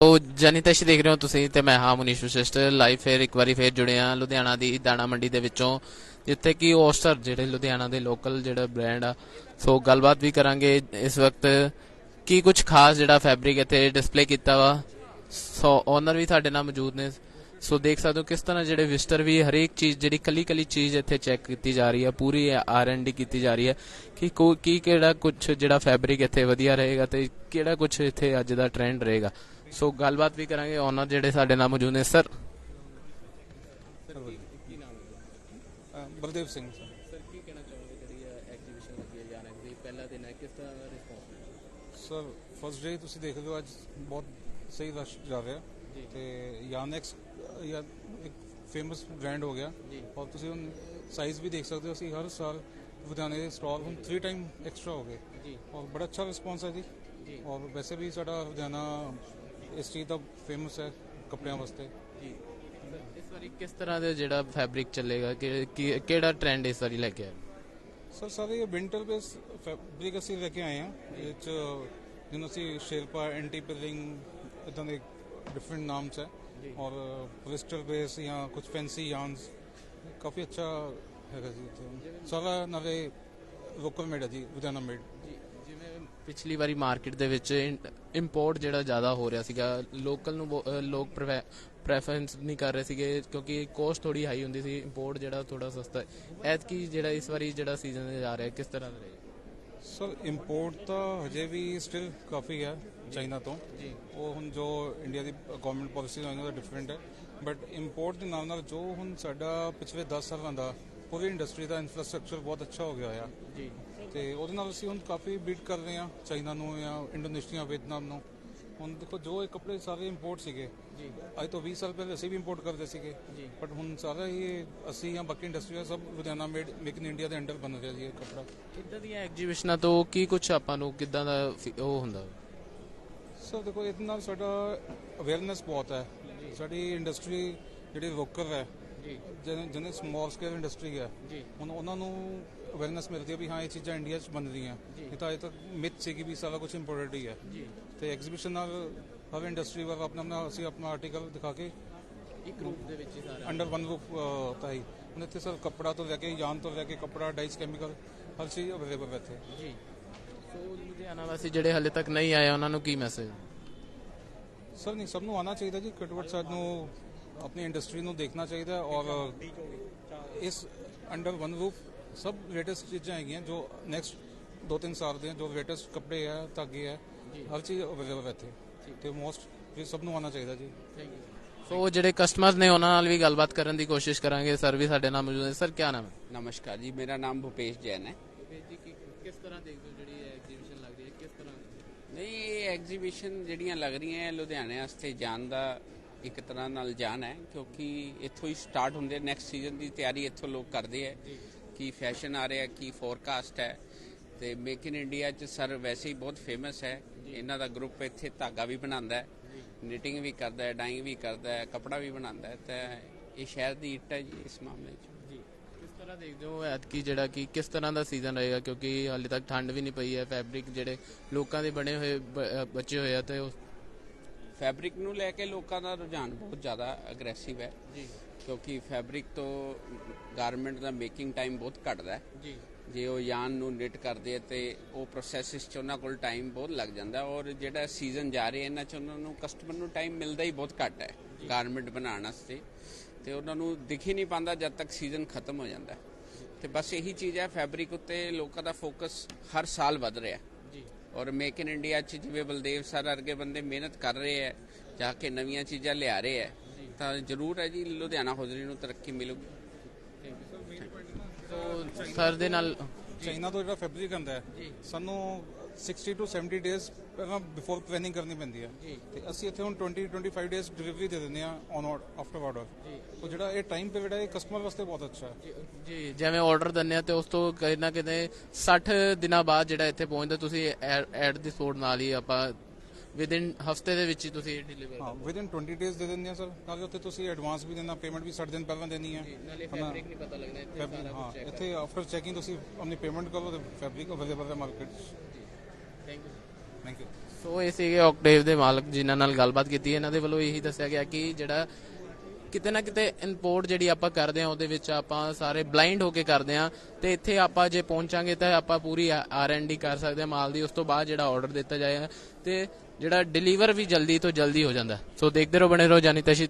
ਉਹ ਜਨਿਤਸ਼ ਦੇਖ ਰਹੇ ਹੋ ਤੁਸੀਂ ਤੇ ਮੈਂ ਹਾਂ ਮੁਨੀਸ਼ ਵਿਸ਼ਿਸ਼ਟ ਲਾਈਵ ਫੇਰ ਇੱਕ ਵਾਰੀ ਫੇਰ ਜੁੜੇ ਆ ਲੁਧਿਆਣਾ ਦੀ ਦਾਣਾ ਮੰਡੀ ਦੇ ਵਿੱਚੋਂ, ਜਿੱਥੇ ਕਿ ਔਸਟਰ ਜਿਹੜੇ ਲੁਧਿਆਣਾ ਦੇ ਲੋਕਲ ਜਿਹੜਾ ਬ੍ਰਾਂਡ ਆ, ਸੋ ਗੱਲਬਾਤ ਵੀ ਕਰਾਂਗੇ ਇਸ ਵਕਤ ਕੀ ਕੁਝ ਖਾਸ ਜਿਹੜਾ ਫੈਬਰਿਕ ਇੱਥੇ ਡਿਸਪਲੇ ਕੀਤਾ ਵਾ, ਸੋ ਓਨਰ ਵੀ ਸਾਡੇ ਨਾਲ ਮੌਜੂਦ ਨੇ। ਸੋ ਦੇਖ ਸਕਦੇ ਹੋ ਕਿਸ ਤਰ੍ਹਾਂ ਜਿਹੜੇ ਵਿਜ਼ਟਰ ਵੀ ਹਰੇਕ ਚੀਜ਼ ਜਿਹੜੀ ਕੱਲੀ ਕੱਲੀ ਚੀਜ਼ ਇੱਥੇ ਚੈੱਕ ਕੀਤੀ ਜਾ ਰਹੀ ਹੈ ਪੂਰੀ ਆਰ ਐਂਡ ਡੀ ਕੀਤੀ ਜਾ ਰਹੀ ਹੈ ਕਿ ਕੋ- ਕੀ ਕਿਹੜਾ ਕੁਝ ਜਿਹੜਾ ਫੈਬਰਿਕ ਇੱਥੇ ਵਧੀਆ ਰਹੇਗਾ ਤੇ ਕਿਹੜਾ ਕੁਝ ਇੱਥੇ ਅੱਜ ਦਾ ਟ੍ਰੈਂਡ ਰਹੇਗਾ। ਸੋ ਗੱਲਬਾਤ ਵੀ ਕਰਾਂਗੇ ਓਨਰ ਜਿਹੜੇ ਸਾਡੇ ਨਾਲ ਮੌਜੂਦ ਨੇ ਸਰ ਬਲਦੇਵ ਸਿੰਘ ਸਰ। ਕੀ ਕਹਿਣਾ ਚਾਹੋਗੇ ਜਿਹੜੀ ਐਗਜ਼ੀਬਿਸ਼ਨ ਲੱਗੀ ਹੈ ਜਾਣਾ ਦੀ ਪਹਿਲਾ ਦਿਨ ਹੈ ਕਿਸ ਤਰ੍ਹਾਂ ਦਾ ਰਿਸਪੌਂਸ ਸਰ ਫਸਟ ਡੇ ਤੁਸੀਂ ਦੇਖ ਲਿਓ ਅੱਜ ਬਹੁਤ ਸਹੀ ਰਸ਼ ਜਾ ਰਿਹਾ। ਜੀ। ਤੇ ਯਾਨੈਕਸ ਜਾਂ ਇੱਕ ਫੇਮਸ ਬ੍ਰਾਂਡ ਹੋ ਗਿਆ। ਔਰ ਤੁਸੀਂ ਹੁਣ ਸਾਈਜ਼ ਵੀ ਦੇਖ ਸਕਦੇ ਹੋ ਅਸੀਂ ਹਰ ਸਾਲ ਲੁਧਿਆਣੇ ਦੇ ਸਟਾਲ ਹੁਣ 3 ਟਾਈਮ ਐਕਸਟਰਾ ਹੋ ਗਏ। ਜੀ। ਔਰ ਬੜਾ ਅੱਛਾ ਰਿਸਪੌਂਸ ਹੈ ਜੀ। ਜੀ। ਔਰ ਵੈਸੇ ਵੀ ਸਾਡਾ ਲੁਧਿਆਣਾ ਇਸ ਚੀਜ਼ ਦਾ ਫੇਮਸ ਹੈ ਕੱਪੜਿਆਂ ਵਾਸਤੇ। ਜੀ। ਇਸ ਵਾਰੀ ਕਿਸ ਤਰ੍ਹਾਂ ਦੇ ਜਿਹੜਾ ਫੈਬਰਿਕ ਚੱਲੇਗਾ ਕਿ ਕਿਹੜਾ ਟ੍ਰੈਂਡ ਇਸ ਵਾਰੀ ਲੈ ਕੇ ਆਇਆ? ਸਰ ਸਾਰੇ ਇਹ ਵਿੰਟਰ ਬੇਸ ਫੈਬਰਿਕ ਅਸੀਂ ਲੈ ਕੇ ਆਏ ਹਾਂ। ਇਹ ਚ ਜਿਹਨੂੰ ਅਸੀਂ ਸ਼ੇਰਪਾ ਐਂਟੀ ਪਿਲਿੰਗ ਇਦਾਂ ਦੇ ਡਿਫਰੈਂਟ ਨਾਮਸ ਹੈ ਜੀ। ਔਰ ਕ੍ਰਿਸਟਲ ਬੇਸ ਜਾਂ ਕੁਝ ਫੈਂਸੀ ਯਾਰਨਸ ਕਾਫੀ ਅੱਛਾ ਹੈਗਾ ਜੀ ਇੱਥੇ ਸਾਰਾ ਨਾਲੇ ਲੋਕਲ ਮੇਡ ਹੈ ਜੀ ਲੁਧਿਆਣਾ ਮੇਡ ਜਿਵੇਂ ਪਿਛਲੀ ਵਾਰੀ ਮਾਰਕੀਟ ਦੇ ਵਿੱਚ ਇੰਪੋਰਟ ਜਿਹੜਾ ਜ਼ਿਆਦਾ ਹੋ ਰਿਹਾ ਸੀਗਾ ਲੋਕਲ ਨੂੰ ਬਹੁ- ਅਹ ਲੋਕ ਪ੍ਰੈਫਰੈਂਸ ਨਹੀਂ ਕਰ ਰਹੇ ਸੀਗੇ ਕਿਉਂਕਿ ਕੋਸਟ ਥੋੜੀ ਹਾਈ ਹੁੰਦੀ ਸੀ ਇੰਪੋਰਟ ਜਿਹੜਾ ਥੋੜਾ ਸਸਤਾ ਹੈ ਐਤਕੀ ਜਿਹੜਾ ਇਸ ਵਾਰੀ ਜਿਹੜਾ ਸੀਜ਼ਨ ਜਾ ਰਿਹਾ ਕਿਸ ਤਰ੍ਹਾਂ ਦਾ ਰਹੇਗਾ ਸਰ ਇੰਪੋਰਟ ਤਾਂ ਹਜੇ ਵੀ ਸਟਿਲ ਕਾਫੀ ਹੈ ਚਾਈਨਾ ਤੋਂ। ਜੀ। ਉਹ ਹੁਣ ਜੋ ਇੰਡੀਆ ਦੀ ਗਵਰਨਮੈਂਟ ਪਾਲਿਸੀ ਹੈ ਉਹਦਾ ਡਿਫਰੈਂਟ ਹੈ। ਬਟ ਇੰਪੋਰਟ ਦੇ ਨਾਲ ਨਾਲ ਜੋ ਹੁਣ ਸਾਡਾ ਪਿਛਲੇ 10 ਸਾਲਾਂ ਦਾ ਪੂਰੀ ਇੰਡਸਟਰੀ ਦਾ ਇਨਫਰਾਸਟ੍ਰਕਚਰ ਬਹੁਤ ਅੱਛਾ ਹੋ ਗਿਆ ਆ ਜੀ। ਤੇ ਉਹਦੇ ਨਾਲ ਅਸੀਂ ਹੁਣ ਕਾਫੀ ਬੀਟ ਕਰ ਰਹੇ ਹਾਂ ਚਾਈਨਾ ਨੂੰ ਜਾਂ ਇੰਡੋਨੇਸ਼ੀਆ ਵੀਅਤਨਾਮ ਨੂੰ। ਹੁਣ ਦੇਖੋ ਜੋ ਇਹ ਕੱਪੜੇ ਸਾਰੇ ਇੰਪੋਰਟ ਸੀਗੇ ਜੀ। ਅੱਜ ਤੋਂ 20 ਸਾਲ ਪਹਿਲੇ ਅਸੀਂ ਵੀ ਇੰਪੋਰਟ ਕਰਦੇ ਸੀਗੇ। ਜੀ। ਬਟ ਹੁਣ ਸਾਰਾ ਇਹ ਅਸੀਂ ਜਾਂ ਬਾਕੀ ਇੰਡਸਟਰੀ ਆ ਸਭ Ludhiana made make in India ਦੇ ਅੰਡਰ ਬਣ ਰਿਹਾ ਜੀ ਇਹ ਕੱਪੜਾ। ਕਿੱਦਾਂ ਦੀਆਂ ਐਗਜੀਬਿਸ਼ਨਾਂ ਤੋਂ ਕੀ ਕੁਝ ਆਪਾਂ ਨੂੰ ਕਿੱਦਾਂ ਦਾ ਉਹ ਹੁੰਦਾ? ਸਰ ਦੇਖੋ ਇਹਦੇ ਨਾਲ ਸਾਡਾ ਅਵੇਅਰਨੈਸ ਬਹੁਤ ਹੈ। ਸਾਡੀ ਇੰਡਸਟਰੀ ਜਿਹੜੀ ਲੋਕਲ ਹੈ ਜੀ। ਜਿਹਨੇ ਜਿਹਨੇ ਸਮਾਲ ਸਕੇਲ ਇੰਡਸਟਰੀ ਹੈ ਜੀ। ਹੁਣ ਉਹਨਾਂ ਨੂੰ ਅਵੇਅਰਨੈਸ ਮਿਲਦੀ ਹੈ ਵੀ ਹਾਂ ਇਹ ਚੀਜ਼ਾਂ ਇੰਡੀਆ 'ਚ ਬਣ ਰਹੀਆਂ। ਇਹ ਤਾਂ ਅਜੇ ਤੱਕ ਮਿਥ ਸੀ ਕਿ ਵੀ ਸਾਰਾ ਕੁਝ ਇੰਪੋਰਟਡ ਹੀ ਹੈ। ਤੇ ਐਗਜ਼ੀਬਿਸ਼ਨ ਨਾਲ ਹਰ ਇੰਡਸਟਰੀ ਵਾਲਾ ਆਪਣਾ ਆਪਣਾ ਅਸੀਂ ਆਪਣਾ ਆਰਟੀਕਲ ਦਿਖਾ ਕੇ ਇੱਕ ਰੂਪ ਦੇ ਵਿੱਚ ਹੀ ਸਾਰਾ। ਅੰਡਰ ਵਨ ਰੂਫ ਤਾਂ ਹੀ। ਹੁਣ ਇੱਥੇ ਸਰ ਕੱਪੜਾ ਤੋਂ ਲੈ ਕੇ ਯਾਨ ਤੋਂ ਲੈ ਕੇ ਕੱਪੜਾ ਡਾਈਸ ਕੈਮੀਕਲ ਹਰ ਚੀਜ਼ ਅਵੇਲੇਬਲ ਹੈ ਇੱਥੇ। ਜੀ। ਸੋ ਲੁਧਿਆਣਾ ਵਾਸੀ ਜਿਹੜੇ ਹਲੇ ਤੱਕ ਨਹੀਂ ਆਏ ਉਹਨਾਂ ਨੂੰ ਕੀ ਮੈਸੇਜ ਸਰ ਨਹੀਂ ਸਭ ਨੂੰ ਆਉਣਾ ਚਾਹੀਦਾ ਜੀ। ਘੱਟੋ ਘੱਟ ਸਾਨੂੰ ਆਪਣੀ ਇੰਡਸਟਰੀ ਨੂੰ ਦੇਖਣਾ ਚਾਹੀਦਾ ਔਰ ਇਸ ਅੰਡਰ ਵਨ ਰੂਫ ਸਭ ਲੇਟੈਸਟ ਚੀਜ਼ਾਂ ਹੈਗੀਆਂ ਜੋ ਨੈਕਸਟ ਦੋ ਤਿੰਨ ਸਾਲ ਦੇ ਜੋ ਲੇਟੈਸਟ ਕੱਪੜੇ ਹੈ ਧਾਗੇ ਹੈ ਹਰ ਚੀਜ਼ ਅਵੇਲੇਬਲ ਹੈ ਇੱਥੇ। ਤੇ ਮੋਸਟ ਇਹ ਸਭ ਨੂੰ ਆਉਣਾ ਚਾਹੀਦਾ ਜੀ। ਸੋ ਜਿਹੜੇ ਕਸਟਮਰਸ ਨੇ ਉਹਨਾਂ ਨਾਲ ਵੀ ਗੱਲਬਾਤ ਕਰਨ ਦੀ ਕੋਸ਼ਿਸ਼ ਕਰਾਂਗੇ। ਸਰ ਵੀ ਸਾਡੇ ਨਾਲ ਮੌਜੂਦ ਹੈ ਸਰ ਕੀ ਨਾਮ ਹੈ? ਨਮਸਕਾਰ ਜੀ ਮੇਰਾ ਨਾਮ ਭੁਪੇਸ਼ ਜੈਨ ਹੈ। ਜੀ ਕਿਸ ਤਰ੍ਹਾਂ ਦੇਖਦੇ ਹੋ ਜਿਹੜੀ ਐਗਜ਼ੀਬਿਸ਼ਨ ਲੱਗ ਰਹੀ ਹੈ? ਕਿਸ ਤਰ੍ਹਾਂ? ਨਹੀਂ ਇਹ ਐਗਜ਼ੀਬਿਸ਼ਨ ਜਿਹੜੀਆਂ ਲੱਗ ਰਹੀਆਂ ਲੁਧਿਆਣੇ ਵਾਸਤੇ ਜਾਣ ਦਾ ਇੱਕ ਤਰ੍ਹਾਂ ਨਾਲ ਜਾਣ ਹੈ। ਕਿਉਂਕਿ ਇੱਥੋਂ ਹੀ ਸਟਾਰਟ ਹੁੰਦੇ ਨੈਕਸਟ ਸੀਜ਼ਨ ਦੀ ਤਿਆਰੀ ਇੱਥੋਂ ਲੋਕ ਕਰਦੇ ਹੈ ਕੀ ਫੈਸ਼ਨ ਆ ਰਿਹਾ ਕੀ ਫੋਰਕਾਸਟ ਹੈ। ਤੇ ਮੇਕ ਇਨ ਇੰਡੀਆ ਚ ਸਰ ਵੈਸੇ ਹੀ ਬਹੁਤ ਫੇਮਸ ਹੈ। ਇਹਨਾਂ ਦਾ ਗਰੁੱਪ ਇੱਥੇ ਧਾਗਾ ਵੀ ਬਣਾਉਂਦਾ ਹੈ ਨਿਟਿੰਗ ਵੀ ਕਰਦਾ ਹੈ ਡਾਈਂਗ ਵੀ ਕਰਦਾ ਹੈ ਕਪੜਾ ਵੀ ਬਣਾਉਂਦਾ ਹੈ। ਤਾਂ ਇਹ ਸ਼ਹਿਰ ਦੀ ਇੱਟ ਹੈ ਜੀ ਇਸ ਮਾਮਲੇ 'ਚ। ਜੀ। ਕਿਸ ਤਰ੍ਹਾਂ ਦੇਖਦੇ ਹੋ ਐਤਕੀ ਜਿਹੜਾ ਕਿ ਕਿਸ ਤਰ੍ਹਾਂ ਦਾ ਸੀਜ਼ਨ ਰਹੇਗਾ? ਕਿਉਂਕਿ ਹਾਲੇ ਤੱਕ ਠੰਡ ਵੀ ਨਹੀਂ ਪਈ ਹੈ ਫੈਬਰਿਕ ਜਿਹੜੇ ਲੋਕਾਂ ਦੇ ਬਣੇ ਹੋਏ ਬਚੇ ਹੋਏ ਆ ਤੇ ਉਹ ਫੈਬਰਿਕ ਨੂੰ ਲੈ ਕੇ ਲੋਕਾਂ ਦਾ ਰੁਝਾਨ ਬਹੁਤ ਜ਼ਿਆਦਾ ਅਗਰੈਸਿਵ ਹੈ। ਜੀ। ਕਿਉਂਕਿ ਫੈਬਰਿਕ ਤੋਂ ਗਾਰਮੈਂਟ ਦਾ ਮੇਕਿੰਗ ਟਾਈਮ ਬਹੁਤ ਘੱਟਦਾ ਹੈ। ਜੀ। ਜੇ ਉਹ ਯਾਨ ਨੂੰ ਨਿਟ ਕਰਦੇ ਆ ਤੇ ਉਹ ਪ੍ਰੋਸੈਸਿਸ ਚ ਉਹਨਾਂ ਕੋਲ ਟਾਈਮ ਬਹੁਤ ਲੱਗ ਜਾਂਦਾ ਔਰ ਜਿਹੜਾ ਸੀਜ਼ਨ ਜਾ ਰਿਹਾ ਇਹਨਾਂ ਚ ਉਹਨਾਂ ਨੂੰ ਕਸਟਮਰ ਨੂੰ ਟਾਈਮ ਮਿਲਦਾ ਹੀ ਬਹੁਤ ਘੱਟ ਹੈ ਗਾਰਮੈਂਟ ਬਣਾਉਣ ਵਾਸਤੇ। ਤੇ ਉਹਨਾਂ ਨੂੰ ਦਿਖ ਹੀ ਨਹੀਂ ਪਾਉਂਦਾ ਜਦ ਤੱਕ ਸੀਜ਼ਨ ਖਤਮ ਹੋ ਜਾਂਦਾ। ਤੇ ਬਸ ਇਹੀ ਚੀਜ਼ ਹੈ ਫੈਬਰਿਕ ਉੱਤੇ ਲੋਕਾਂ ਦਾ ਫੋਕਸ ਹਰ ਸਾਲ ਵੱਧ ਰਿਹਾ ਔਰ ਮੇਕ ਇਨ ਇੰਡੀਆ ਚ ਜਿਵੇਂ ਬਲਦੇਵ ਸਰ ਅਰਗੇ ਬੰਦੇ ਮਿਹਨਤ ਕਰ ਰਹੇ ਹੈ ਜਾ ਕੇ ਨਵੀਆਂ ਚੀਜ਼ਾਂ ਲਿਆ ਰਹੇ ਹੈ ਤਾਂ ਜ਼ਰੂਰ ਹੈ ਜੀ ਲੁਧਿਆਣਾ ਹੌਜ਼ਰੀ ਨੂੰ ਤਰੱਕੀ ਮਿਲੂਗੀ ਸੋ ਸਰ ਦੇ ਨਾਲ ਚਾਈਨਾ ਤੋਂ ਜਿਹੜਾ ਫੈਬਰਿਕ ਆਉਂਦਾ ਹੈ ਸਾਨੂੰ 60 ਤੋਂ 70 ਡੇਜ਼ ਪਹਿਲਾਂ ਬਿਫੋਰ ਪਲੈਨਿੰਗ ਕਰਨੀ ਪੈਂਦੀ ਹੈ। ਜੀ। ਤੇ ਅਸੀਂ ਇੱਥੇ ਹੁਣ 20 25 ਡੇਜ਼ ਡਿਲੀਵਰੀ ਦੇ ਦਿੰਦੇ ਆ ਔਨ ਆਫਟਰ ਆਰਡਰ ਜੀ। ਉਹ ਜਿਹੜਾ ਇਹ ਟਾਈਮ ਪੀਰੀਅਡ ਹੈ ਇਹ ਕਸਟਮਰ ਵਾਸਤੇ ਬਹੁਤ ਅੱਛਾ ਹੈ। ਜੀ- ਜਿਵੇਂ ਆਰਡਰ ਦਿੰਨੇ ਆ ਤੇ ਉਸ ਤੋਂ ਕਿਤੇ ਕਿਤੇ 60 ਦਿਨਾਂ ਬਾਅਦ ਜਿਹੜਾ ਇੱਥੇ ਪਹੁੰਚਦਾ ਤੁਸੀਂ ਐਡ ਦੀ ਸਪੋਰਟ ਨਾਲ ਹੀ ਆਪਾਂ ਵਿਦ ਇਨ ਹਫ਼ਤੇ ਦੇ ਵਿੱਚ ਹੀ ਤੁਸੀਂ ਡਿਲੀਵਰ ਹਾਂ ਵਿਦ ਇਨ 20 ਡੇਜ਼ ਦੇ ਦਿੰਦੇ ਆ ਸਰ। ਨਾਲੇ ਉੱਥੇ ਤੁਸੀਂ ਐਡਵਾਂਸ ਵੀ ਦੇਣਾ ਪੇਮੈਂਟ ਵੀ 60 ਦਿਨ ਪਹਿਲਾਂ ਦੇਣੀ ਹੈ। ਨਾਲੇ ਫੈਬਰਿਕ ਨਹੀਂ ਪਤਾ ਲੱਗਦਾ ਇੱਥੇ ਸਾਰਾ ਹਾਂ ਕੁਝ ਚੈੱਕ ਇੱਥੇ ਆਫਟਰ ਚੈਕਿੰਗ ਤੁਸੀਂ ਆਪਣੀ ਪੇਮੈਂਟ ਕਰੋ ਤੇ ਫੈਬਰਿਕ ਅਵੇਲੇਬਲ ਹੈ market thank you thank you so ਇਹ ਸੀਗੇ ਆਕਟੇਵ ਦੇ ਮਾਲਕ ਜਿਨ੍ਹਾਂ ਨਾਲ ਗੱਲਬਾਤ ਕੀਤੀ। ਇਹਨਾਂ ਦੇ ਵੱਲੋਂ ਇਹੀ ਦੱਸਿਆ ਗਿਆ ਕਿ ਜਿਹੜਾ ਕਿਤੇ ਨਾ ਕਿਤੇ ਇੰਪੋਰਟ ਜਿਹੜੀ ਆਪਾਂ ਕਰਦੇ ਆ ਉਹਦੇ ਵਿੱਚ ਆਪਾਂ ਸਾਰੇ ਬਲਾਈਂਡ ਹੋ ਕੇ ਕਰਦੇ ਆ ਤੇ ਇੱਥੇ ਆਪਾਂ ਜੇ ਪਹੁੰਚਾਂਗੇ ਤਾਂ ਆਪਾਂ ਪੂਰੀ ਆਰ ਐਂਡ ਡੀ ਕਰ ਸਕਦੇ ਆ ਮਾਲ ਦੀ। ਉਸ ਤੋਂ ਬਾਅਦ ਜਿਹੜਾ ਆਰਡਰ ਦਿੱਤਾ ਜਾਏਗਾ। ਤੇ ਜਿਹੜਾ ਡਿਲੀਵਰ ਵੀ ਜਲਦੀ ਤੋਂ ਜਲਦੀ ਹੋ ਜਾਂਦਾ। ਸੋ ਦੇਖਦੇ ਰਹੋ ਬਣੇ ਰਹੋ। ਜਾਨੀ ਤਸ਼ੀ